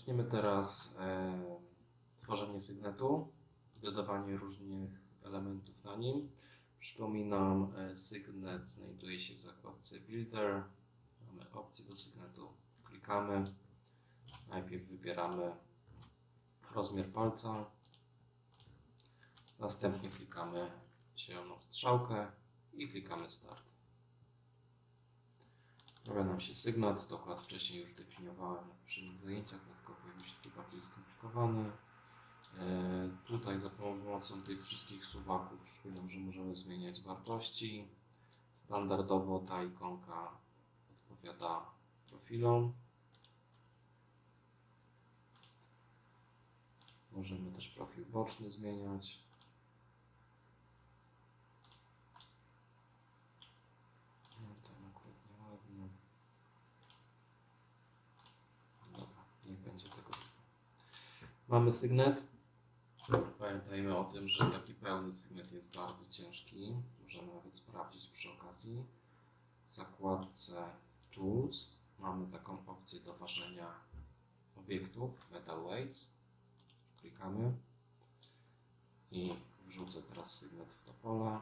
Zaczniemy teraz e, tworzenie sygnetu, dodawanie różnych elementów na nim. Przypominam, e, sygnet znajduje się w zakładce Builder. Mamy opcję do sygnetu. Klikamy. Najpierw wybieramy rozmiar palca. Następnie klikamy zieloną strzałkę i klikamy Start. Pojawia nam się sygnat, dokład wcześniej już definiowałem na poprzednich zajęciach, się taki bardziej skomplikowany. E, Tutaj za pomocą tych wszystkich suwaków przypominam, że możemy zmieniać wartości. Standardowo ta ikonka odpowiada profilom. Możemy też profil boczny zmieniać. No, tam akurat nieładnie. Dobra, niech będzie tego. Mamy sygnet. Pamiętajmy o tym, że taki pełny sygnet jest bardzo ciężki. Możemy nawet sprawdzić przy okazji. W zakładce Tools mamy taką opcję do ważenia obiektów Metal Weights. Klikamy i wrzucę teraz sygnet w to pole.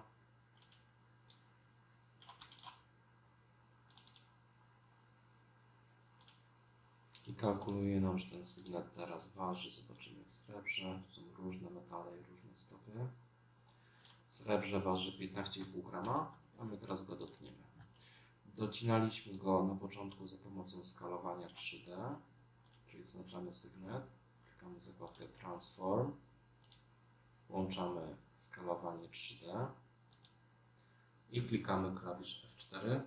I kalkuluje nam, że ten sygnet teraz waży, zobaczymy w srebrze, są różne metale i różne stopy. W srebrze waży 15,5 grama, a my teraz go dotniemy. Docinaliśmy go na początku za pomocą skalowania 3D, czyli zaznaczamy sygnet, klikamy zakładkę Transform, włączamy skalowanie 3D i klikamy klawisz F4,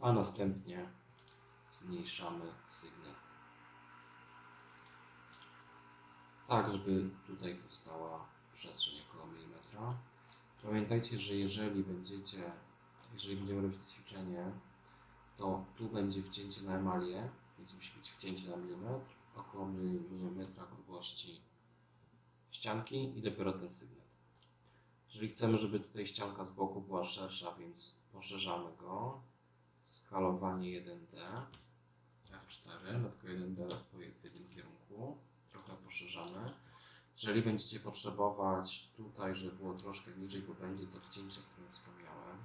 a następnie zmniejszamy sygnet. Tak, żeby tutaj powstała przestrzeń około milimetra. Pamiętajcie, że jeżeli będziecie, jeżeli będziemy robić to ćwiczenie, to tu będzie wcięcie na emalię, więc musi być wcięcie na milimetr, około milimetra grubości ścianki i dopiero ten sygnet. Jeżeli chcemy, żeby tutaj ścianka z boku była szersza, więc poszerzamy go, skalowanie 1D, F4, no tylko 1D w jednym kierunku, trochę poszerzamy. Jeżeli będziecie potrzebować tutaj, żeby było troszkę niżej, bo będzie to wcięcie, o którym wspomniałem,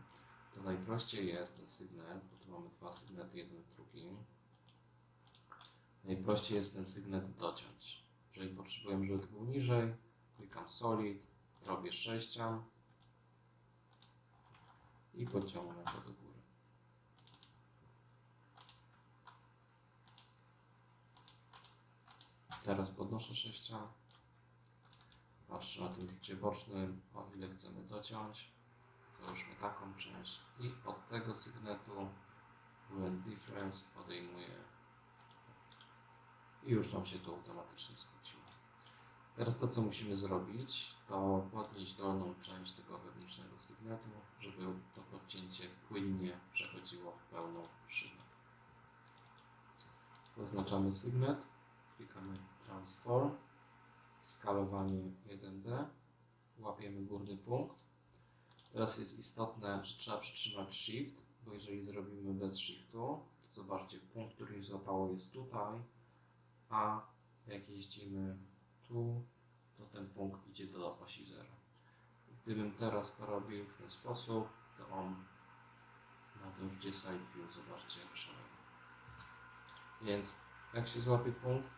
to najprościej jest ten sygnet, bo tu mamy dwa sygnety, jeden w drugim. Najprościej jest ten sygnet dociąć. Jeżeli potrzebujemy, żeby to był niżej, klikam Solid, robię sześcian i pociągnę to do góry. Teraz podnoszę sześcian. Patrzę na tym rzucie bocznym, o ile chcemy dociąć. Załóżmy taką część i od tego sygnetu Blend Difference odejmuję i już nam się to automatycznie skróciło. Teraz to, co musimy zrobić, to podnieść dolną część tego wewnętrznego sygnetu, żeby to podcięcie płynnie przechodziło w pełną szybę. Zaznaczamy sygnet, klikamy Transform, skalowanie 1D, łapiemy górny punkt. Teraz jest istotne, że trzeba przytrzymać Shift, bo jeżeli zrobimy bez Shiftu, to zobaczcie, punkt, który złapało jest tutaj, a jak jeździmy tu, to ten punkt idzie do osi 0. Gdybym teraz to robił w ten sposób, to on na tym rzucie side view, zobaczcie jak szalenie. Więc jak się złapie punkt,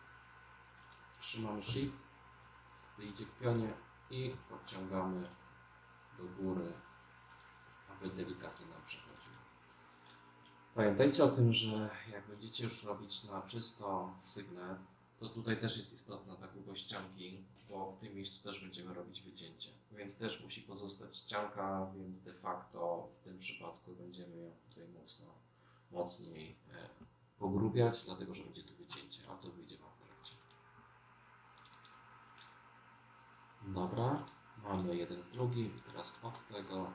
trzymamy shift, wtedy idzie w pionie i podciągamy do góry, aby delikatnie nam przechodził. Pamiętajcie o tym, że jak będziecie już robić na czysto sygnet, to tutaj też jest istotna ta grubość ścianki, bo w tym miejscu też będziemy robić wycięcie. Więc też musi pozostać ścianka, więc de facto w tym przypadku będziemy ją tutaj mocno, mocniej e, pogrubiać, dlatego że będzie tu wycięcie, a to wyjdzie Wam w trakcie. Dobra, mamy jeden w drugim i teraz od tego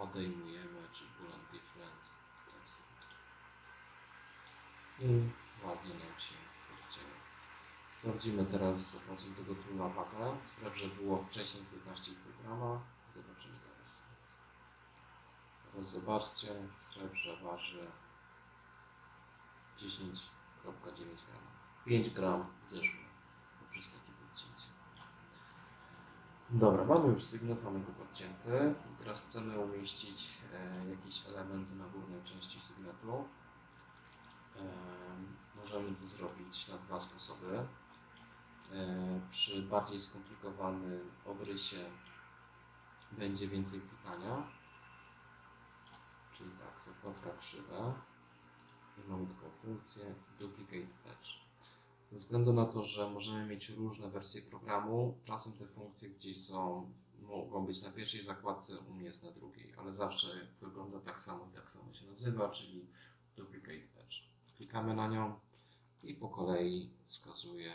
odejmujemy, czyli Boolean Difference. I ładnie nam się podcięło. Sprawdzimy teraz za pomocą tego tula wagę. Srebrze było wcześniej 15,5 grama. Zobaczymy teraz. Teraz zobaczcie, srebrze waży 10 gram. 5 gram zeszło poprzez podcięcie. Dobra, mamy już sygnet, mamy go podcięty. I teraz chcemy umieścić e, jakiś element na górnej części sygnetu. E, możemy to zrobić na dwa sposoby. E, przy bardziej skomplikowanym obrysie będzie więcej klikania. Czyli tak, zakładka krzywe. I mamy taką funkcję Duplicate Edge. Ze względu na to, że możemy mieć różne wersje programu, czasem te funkcje gdzieś są, mogą być na pierwszej zakładce, u mnie jest na drugiej, ale zawsze wygląda tak samo i tak samo się nazywa, czyli Duplicate Edge. Klikamy na nią i po kolei wskazuje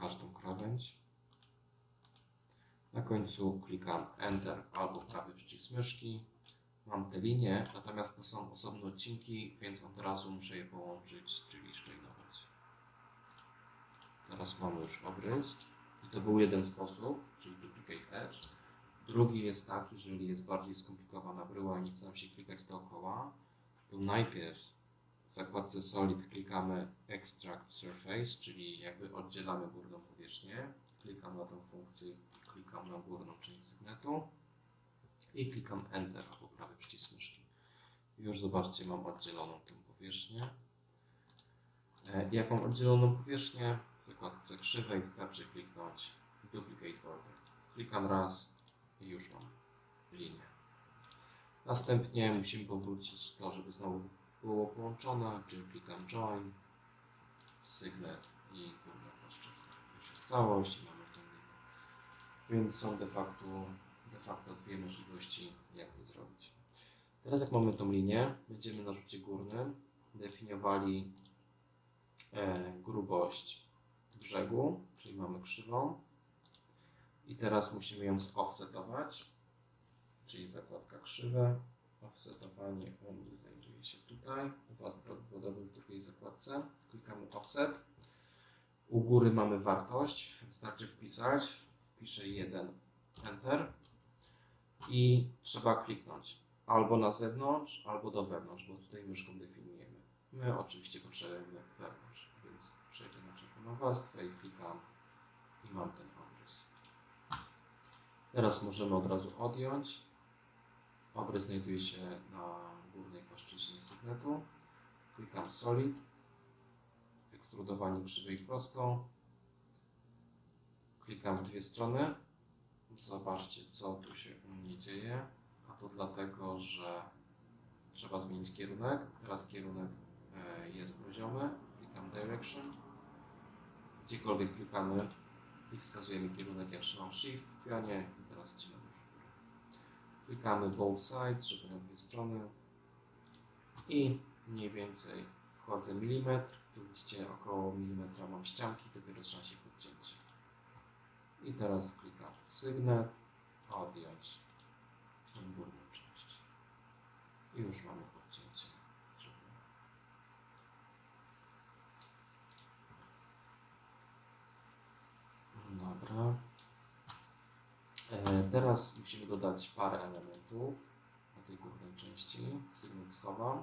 każdą krawędź. Na końcu klikam Enter albo prawy przycisk myszki. Mam te linie, natomiast to są osobne odcinki, więc od razu muszę je połączyć, czyli szczelnować. Teraz mamy już obrys i to był jeden sposób, czyli Duplicate Edge. Drugi jest taki, jeżeli jest bardziej skomplikowana bryła i nie chce nam się klikać dookoła, to najpierw w zakładce Solid klikamy Extract Surface, czyli jakby oddzielamy górną powierzchnię. Klikam na tą funkcję, klikam na górną część sygnetu i klikam Enter albo prawy przycisk myszki. Już zobaczcie, mam oddzieloną tę powierzchnię. E, Jak mam oddzieloną powierzchnię, w zakładce krzywej wystarczy kliknąć Duplicate Border. Klikam raz i już mam linię. Następnie musimy powrócić to, żeby znowu było połączone, czyli klikam Join, Signet i górna płaszczyzna. Już jest całość i mamy tę linię. Więc są de facto, facto dwie możliwości, jak to zrobić. Teraz jak mamy tą linię, będziemy na rzucie górnym definiowali e, grubość brzegu, czyli mamy krzywą. I teraz musimy ją zoffsetować, czyli zakładka krzywe. Offsetowanie u mnie znajduje się tutaj, u Was prawdopodobnie w drugiej zakładce. Klikamy offset. U góry mamy wartość, wystarczy wpisać. Wpiszę 1, Enter. I trzeba kliknąć albo na zewnątrz, albo do wewnątrz, bo tutaj myszką definiujemy. My oczywiście potrzebujemy wewnątrz, więc przejdę na czerwoną warstwę i klikam i mam ten obrys. Teraz możemy od razu odjąć. Obrys znajduje się na górnej płaszczyźnie sygnetu. Klikam Solid, ekstrudowanie krzywej prostą. Klikam w dwie strony. Zobaczcie, co tu się u mnie dzieje. A to dlatego, że trzeba zmienić kierunek. Teraz kierunek e, jest poziomy. Klikam Direction. Gdziekolwiek klikamy i wskazujemy kierunek, ja trzymam Shift w pionie i teraz idziemy już. Klikamy Both Sides, żeby na dwie strony i mniej więcej wchodzę milimetr. Tu widzicie około milimetra mam ścianki, dopiero zaczyna się podcięcie. I teraz klikam Sygnet, odjąć tą górną część. I już mamy podcięcie zrobione. Dobra. E, teraz musimy dodać parę elementów na tej górnej części. Sygnet schowam.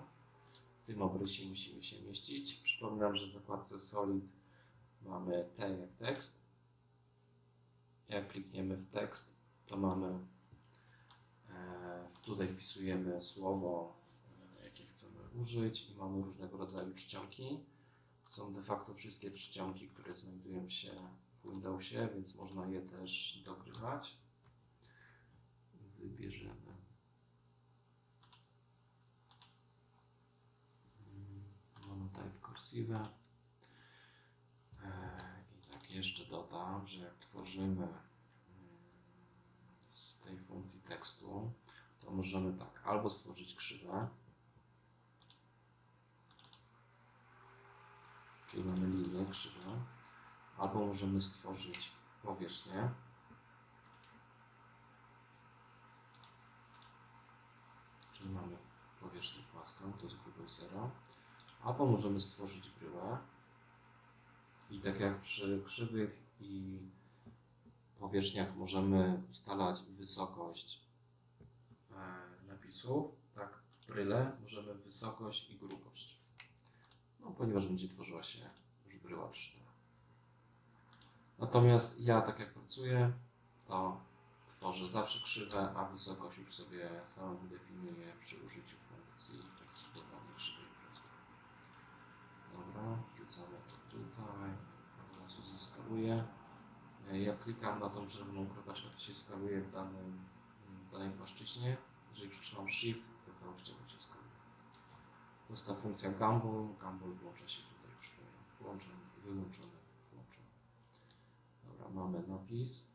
W tym obrysie musimy się mieścić. Przypominam, że w zakładce Solid mamy T jak tekst. Jak klikniemy w tekst, to mamy e, tutaj wpisujemy słowo, e, jakie chcemy użyć i mamy różnego rodzaju czcionki. Są de facto wszystkie czcionki, które znajdują się w Windowsie, więc można je też dogrywać. Wybierzemy mm, monotype cursive. Jeszcze dodam, że jak tworzymy mm, z tej funkcji tekstu, to możemy tak albo stworzyć krzywę, czyli mamy linię krzywą, albo możemy stworzyć powierzchnię. Czyli mamy powierzchnię płaską, to jest grubość 0. Albo możemy stworzyć bryłę. I tak jak przy krzywych i powierzchniach możemy ustalać wysokość e, napisów, tak w bryle możemy wysokość i grubość. no, ponieważ będzie tworzyła się już bryła 3D. Natomiast ja tak jak pracuję, to tworzę zawsze krzywe, a wysokość już sobie sam definiuję przy użyciu funkcji ekstrudowania krzywej prostej. Dobra, wrzucamy to tutaj, od zeskaluję. E, Jak klikam na tą czerwoną kropeczkę, to się skaluje w, danym, w danej płaszczyźnie. Jeżeli przytrzymam Shift, to całościowo się skaluje. To jest ta funkcja Gumball. Gumball włącza się tutaj już włączony, wyłączony, włączony. Dobra, mamy napis.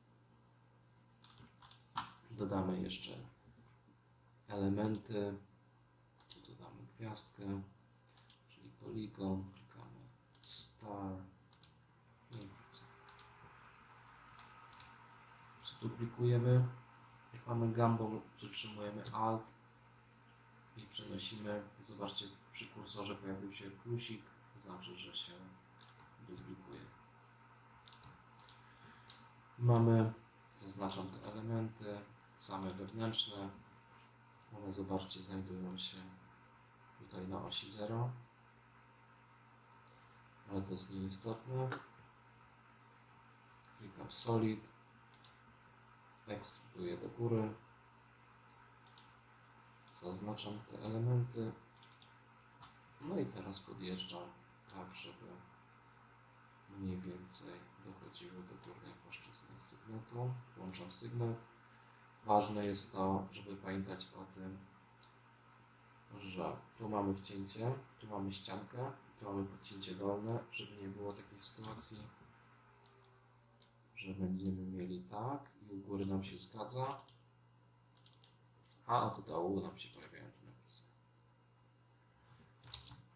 Dodamy jeszcze elementy. Tu dodamy gwiazdkę, czyli poligon. Klikamy Star. I wrócę. Zduplikujemy. Jak mamy Gumball, przytrzymujemy Alt i przenosimy. Zobaczcie, przy kursorze pojawił się plusik, to znaczy, że się duplikuje. Mamy, zaznaczam te elementy, same wewnętrzne. One, zobaczcie, znajdują się tutaj na osi 0, ale to jest nieistotne. Klikam Solid, ekstruduję do góry, zaznaczam te elementy. No i teraz podjeżdżam tak, żeby mniej więcej dochodziły do górnej płaszczyzny sygnetu. Włączam sygnet. Ważne jest to, żeby pamiętać o tym, że tu mamy wcięcie, tu mamy ściankę, tu mamy podcięcie dolne, żeby nie było takiej sytuacji, że będziemy mieli tak i u góry nam się zgadza, a od dołu nam się pojawiają tu napisy.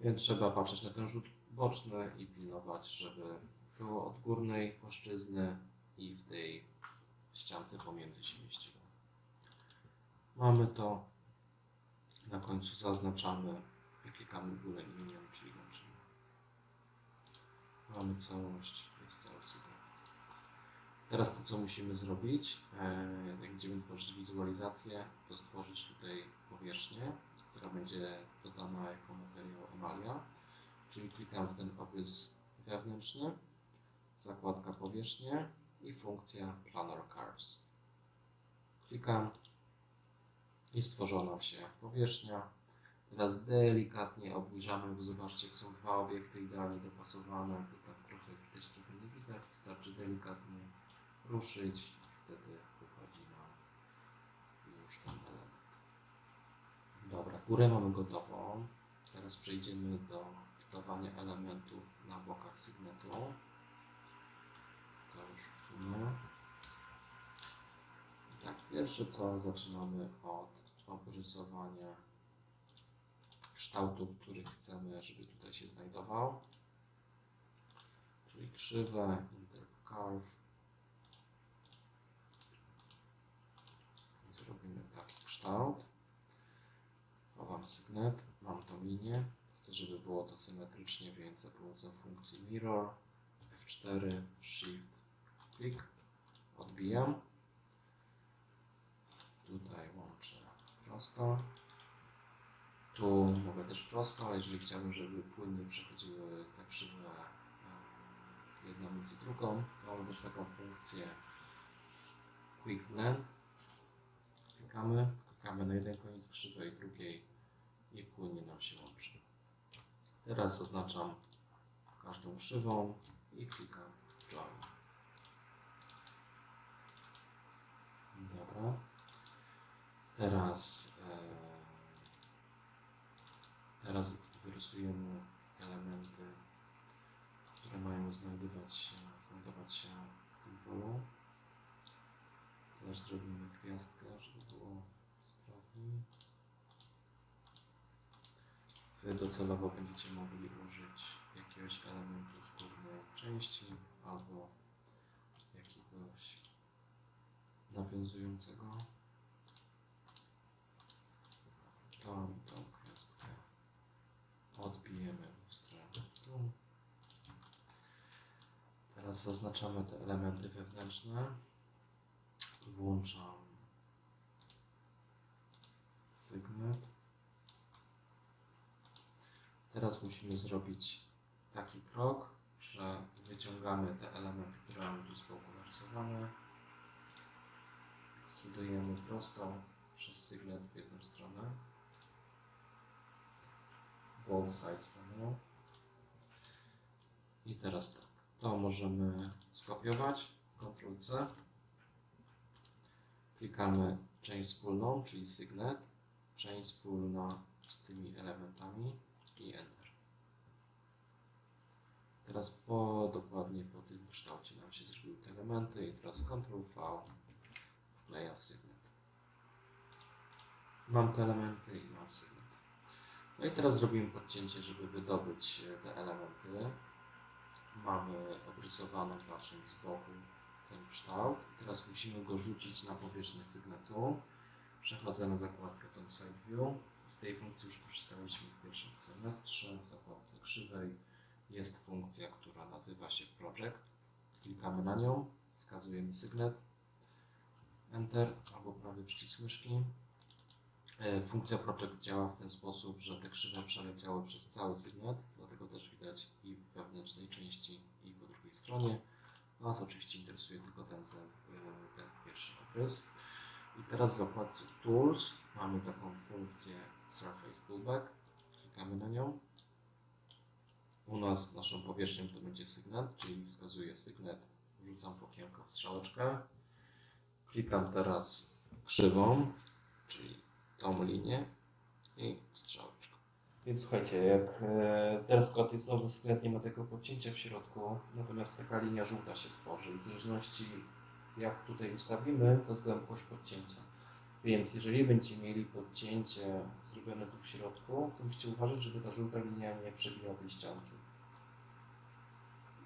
Więc trzeba patrzeć na ten rzut boczny i pilnować, żeby było od górnej płaszczyzny i w tej ściance pomiędzy się mieściło. Mamy to. Na końcu zaznaczamy i klikamy w górę linią, czyli łączymy. Mamy całość, jest cały sygnet. Teraz to, co musimy zrobić, e, jak będziemy tworzyć wizualizację, to stworzyć tutaj powierzchnię, która będzie dodana jako materiał emalia. Czyli klikam w ten obrys wewnętrzny, zakładka powierzchnie i funkcja Planar Curves. Klikam i stworzona się powierzchnia. Teraz delikatnie obniżamy, bo zobaczcie, jak są dwa obiekty idealnie dopasowane, to tak trochę widać, trochę nie widać. Wystarczy delikatnie ruszyć wtedy wychodzi nam już ten element. Dobra, górę mamy gotową. Teraz przejdziemy do dodawania elementów na bokach sygnetu. To już usunę. Tak, pierwsze co, zaczynamy od obrysowania kształtu, który chcemy, żeby tutaj się znajdował. Czyli krzywe, intercurve. Zrobimy taki kształt. Chowam sygnet, mam tą linię. Chcę, żeby było to symetrycznie, więc za pomocą funkcji mirror F4, Shift, klik, odbijam. Tutaj łączę prosto. Tu mogę też prosto, jeżeli chciałbym, żeby płynnie przechodziły te krzywe jedna między drugą, to mamy też taką funkcję Quick Blend. Klikamy, klikamy na jeden koniec krzywej, drugiej i płynnie nam się łączy. Teraz zaznaczam każdą krzywą i klikam Join. Dobra. Teraz, e, teraz wyrysujemy elementy, które mają znajdować się, znajdować się w tym polu. Też zrobimy gwiazdkę, żeby było sprawniej. Wy docelowo będziecie mogli użyć jakiegoś elementu w górnej części albo jakiegoś nawiązującego tą, tą gwiazdkę odbijemy lustrem tu. Teraz zaznaczamy te elementy wewnętrzne. Włączam sygnet. Teraz musimy zrobić taki krok, że wyciągamy te elementy, które mamy tu z boku narysowane. Prosto przez sygnet w jedną stronę. Both sides no. I teraz tak, to możemy skopiować. Ctrl C. Klikamy część wspólną, czyli sygnet. Część wspólna z tymi elementami i Enter. Teraz po, dokładnie po tym kształcie nam się zrobiły te elementy i teraz Ctrl V wklejam sygnet. Mam te elementy i mam sygnet. No i teraz zrobimy podcięcie, żeby wydobyć e, te elementy. Mamy obrysowaną, patrząc z boku, ten kształt. Teraz musimy go rzucić na powierzchnię sygnetu. Przechodzę na zakładkę Tom Side View. Z tej funkcji już korzystaliśmy w pierwszym semestrze. W zakładce krzywej jest funkcja, która nazywa się Project. Klikamy na nią, wskazujemy sygnet, Enter albo prawy przycisk myszki. E, Funkcja Project działa w ten sposób, że te krzywe przeleciały przez cały sygnet, dlatego też widać i w wewnętrznej części, i po drugiej stronie. Nas oczywiście interesuje tylko ten, e, ten pierwszy obrys. I teraz w zakładce Tools mamy taką funkcję Surface Pullback. Klikamy na nią. U nas naszą powierzchnią to będzie sygnet, czyli wskazuję sygnet, wrzucam w okienko w strzałeczkę. Klikam teraz krzywą, czyli tą linię i strzałeczką. Więc słuchajcie, jak e, teraz kod jest nowy sygnet, nie ma tego podcięcia w środku, natomiast taka linia żółta się tworzy i w zależności jak tutaj ustawimy, to jest głębokość podcięcia. Więc jeżeli będziecie mieli podcięcie zrobione tu w środku, to musicie uważać, żeby ta żółta linia nie przebiła tej ścianki.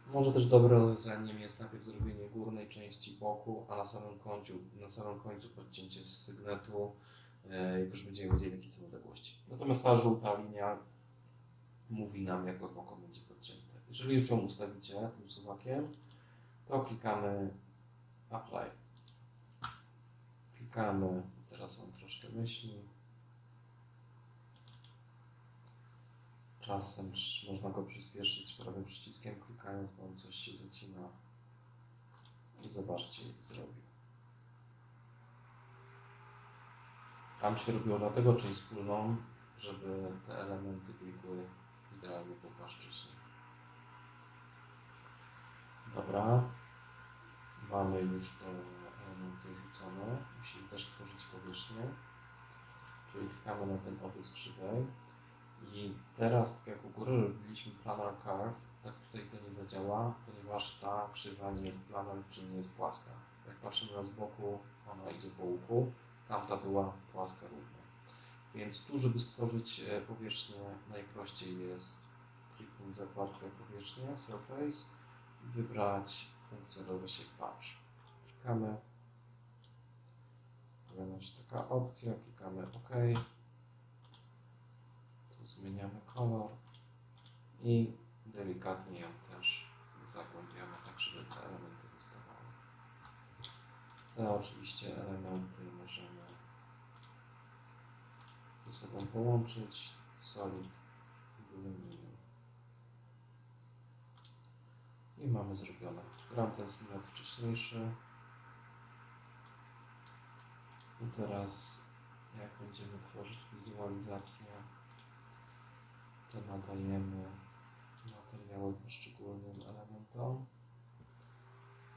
Może też dobrym rozwiązaniem jest najpierw zrobienie górnej części boku, a na samym końcu, na samym końcu podcięcie z sygnetu, jak już będziemy wiedzieli jakie są odległości. Natomiast ta żółta linia mówi nam jak głęboko będzie podcięte. Jeżeli już ją ustawicie tym suwakiem, to klikamy Apply. Klikamy, teraz on troszkę myśli. Czasem można go przyspieszyć prawym przyciskiem, klikając, bo on coś się zacina. I zobaczcie, zrobił. Tam się robiło dlatego część wspólną, żeby te elementy biegły idealnie po płaszczyźnie. Dobra. Mamy już te elementy rzucone. Musimy też stworzyć powierzchnię. Czyli klikamy na ten obrys krzywej. I teraz, tak jak u góry robiliśmy planar curve, tak tutaj to nie zadziała, ponieważ ta krzywa nie jest planar, czyli nie jest płaska. Jak patrzymy na z boku, ona idzie po łuku, tamta była płaska równo. Więc tu, żeby stworzyć e, powierzchnię, najprościej jest kliknąć zakładkę powierzchnia, surface i wybrać funkcjonowy się patch. Klikamy. Pojawia się taka opcja, klikamy OK. Tu zmieniamy kolor i delikatnie ją też zagłębiamy, tak żeby te elementy wystawały. Te oczywiście elementy możemy ze sobą połączyć. Solid i mamy zrobione. Gram ten sygnet wcześniejszy. I teraz jak będziemy tworzyć wizualizację, to nadajemy materiały poszczególnym elementom.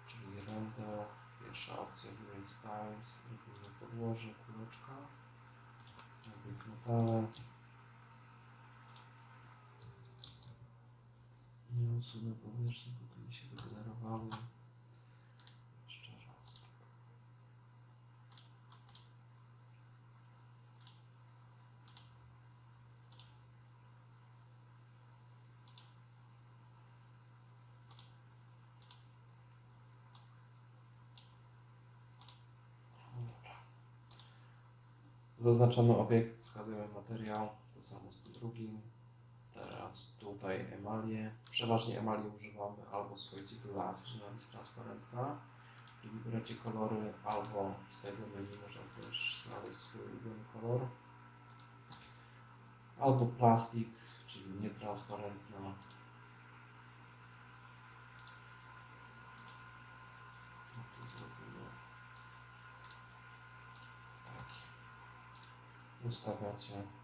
Czyli render, pierwsza opcja Visual Styles, robimy podłoże, najpierw metale. Nie usunę powierzchni, bo tu mi się wygenerowały. Jeszcze raz. Tak. Dobra. Zaznaczamy obiekt, wskazujemy materiał, to samo z tym drugim. Teraz tutaj emalię. Przeważnie emalię używamy albo słuchajcie nam jest transparentna. Tu wybieracie kolory, albo z tego menu można też znaleźć swój ulubiony kolor. Albo plastik, czyli nietransparentna. No tu zrobimy taki. Ustawiacie i.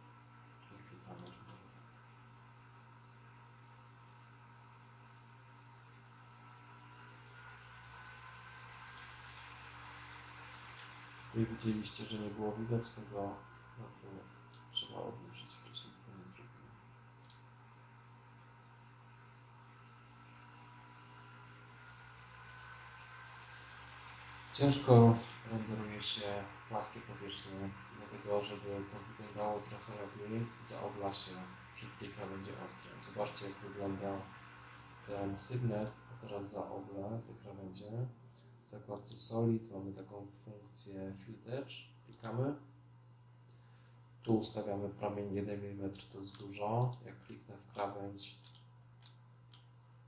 Tutaj widzieliście, że nie było widać tego, no trzeba odłożyć, wcześniej tego nie zrobiłem. Ciężko renderuje się płaskie powierzchnie, dlatego żeby to wyglądało trochę lepiej, zaobla się wszystkie krawędzie ostre. Zobaczcie jak wygląda ten sygnet, a teraz zaoblę te krawędzie. W zakładce Solid mamy taką funkcję Field Edge, klikamy. Tu ustawiamy promień 1 mm, to jest dużo. Jak kliknę w krawędź,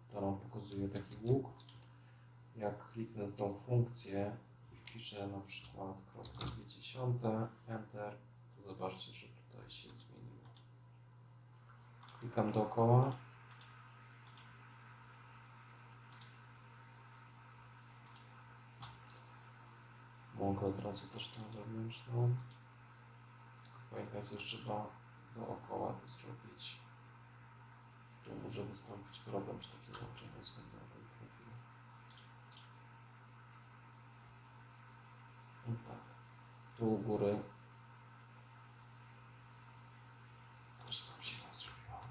to nam pokazuje taki łuk. Jak kliknę z tą funkcję i wpiszę na przykład kropkę 50, Enter, to zobaczcie, że tutaj się zmieniło. Klikam dookoła. Mogę od razu też tą wewnętrzną. Pamiętajcie, że trzeba dookoła to zrobić. Tu może wystąpić problem przy takim łączeniu względu tak. Tu u góry. Też nam się zrobiło.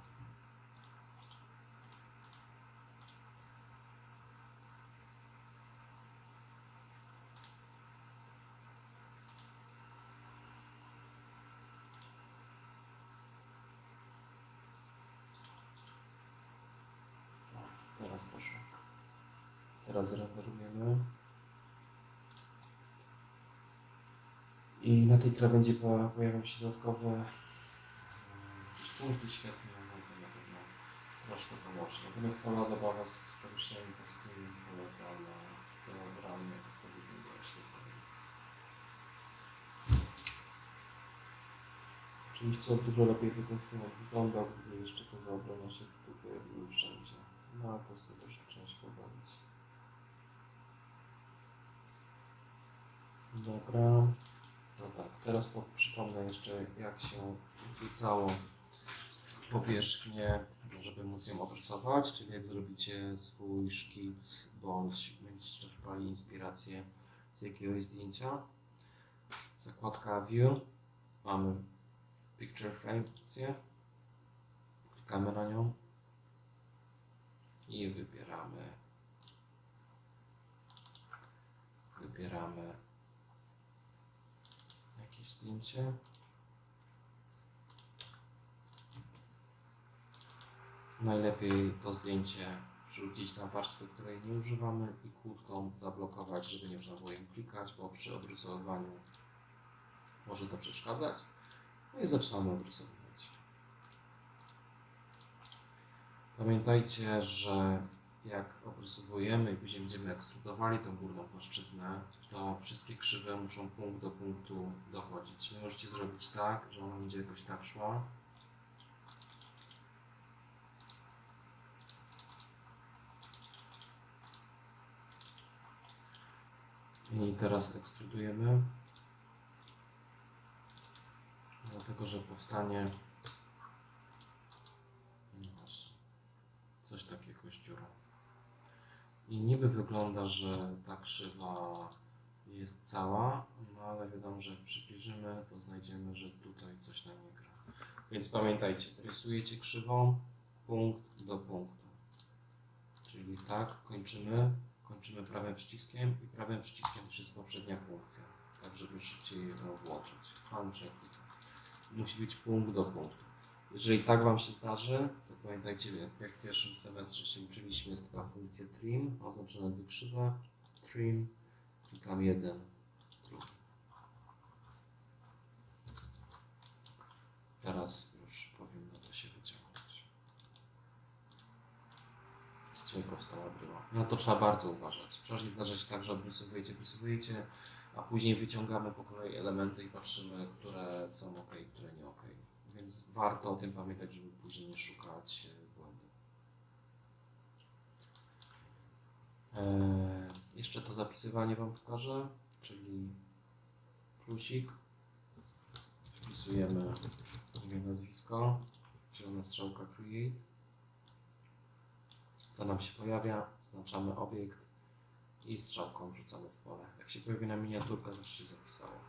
No, teraz poszło. Teraz renderujemy. I na tej krawędzi po- pojawią się dodatkowe punkty świetne, no to na pewno troszkę pomoże. Natomiast cała zabawa z powierzchniami płaskimi polega na dobraniu odpowiedniego oświetlenia. Oczywiście dużo lepiej by ten scenek wyglądał, gdyby jeszcze te zaobrania się pojawiły wszędzie. No ale to jest to troszkę trzeba się pobawić. Dobra. No tak, teraz po, przypomnę jeszcze jak się wrzucało powierzchnię, żeby móc ją obrysować, czyli jak zrobicie swój szkic, bądź będziecie czerpali inspirację z jakiegoś zdjęcia. Zakładka View, mamy Picture Frame opcję, klikamy na nią. I wybieramy wybieramy jakieś zdjęcie. Najlepiej to zdjęcie wrzucić na warstwę, której nie używamy i kłódką zablokować, żeby nie można było ją klikać, bo przy obrysowywaniu może to przeszkadzać. No i zaczynamy obrysowywać. Pamiętajcie, że jak obrysowujemy i później będziemy ekstrudowali tą górną płaszczyznę, to wszystkie krzywe muszą punkt do punktu dochodzić. Nie możecie zrobić tak, że ona będzie jakoś tak szła. I teraz ekstrudujemy. Dlatego, że powstanie no coś takiego z. I niby wygląda, że ta krzywa jest cała, no ale wiadomo, że jak przybliżymy, to znajdziemy, że tutaj coś nam nie gra. Więc pamiętajcie, rysujecie krzywą punkt do punktu. Czyli tak, kończymy, kończymy prawym przyciskiem i prawym przyciskiem też jest poprzednia funkcja, tak żeby szybciej ją włączyć. Pan. Musi być punkt do punktu. Jeżeli tak Wam się zdarzy, pamiętajcie, jak, w pierwszym semestrze się uczyliśmy, jest taka funkcja trim, oznaczone dwie krzywe, trim, klikam jeden, drugi. Teraz już powinno to się wyciągnąć. Widzicie, powstała bryła. No to trzeba bardzo uważać. Przeważnie zdarza się tak, że obrysowujecie, obrysowujecie, a później wyciągamy po kolei elementy i patrzymy, które są ok, które nie ok. Więc warto o tym pamiętać, żeby później nie szukać e, błędów. Eee, jeszcze to zapisywanie Wam pokażę, czyli plusik. Wpisujemy imię, nazwisko, zielona strzałka create. To nam się pojawia, zaznaczamy obiekt i strzałką wrzucamy w pole. Jak się pojawi na miniaturka, to się zapisało.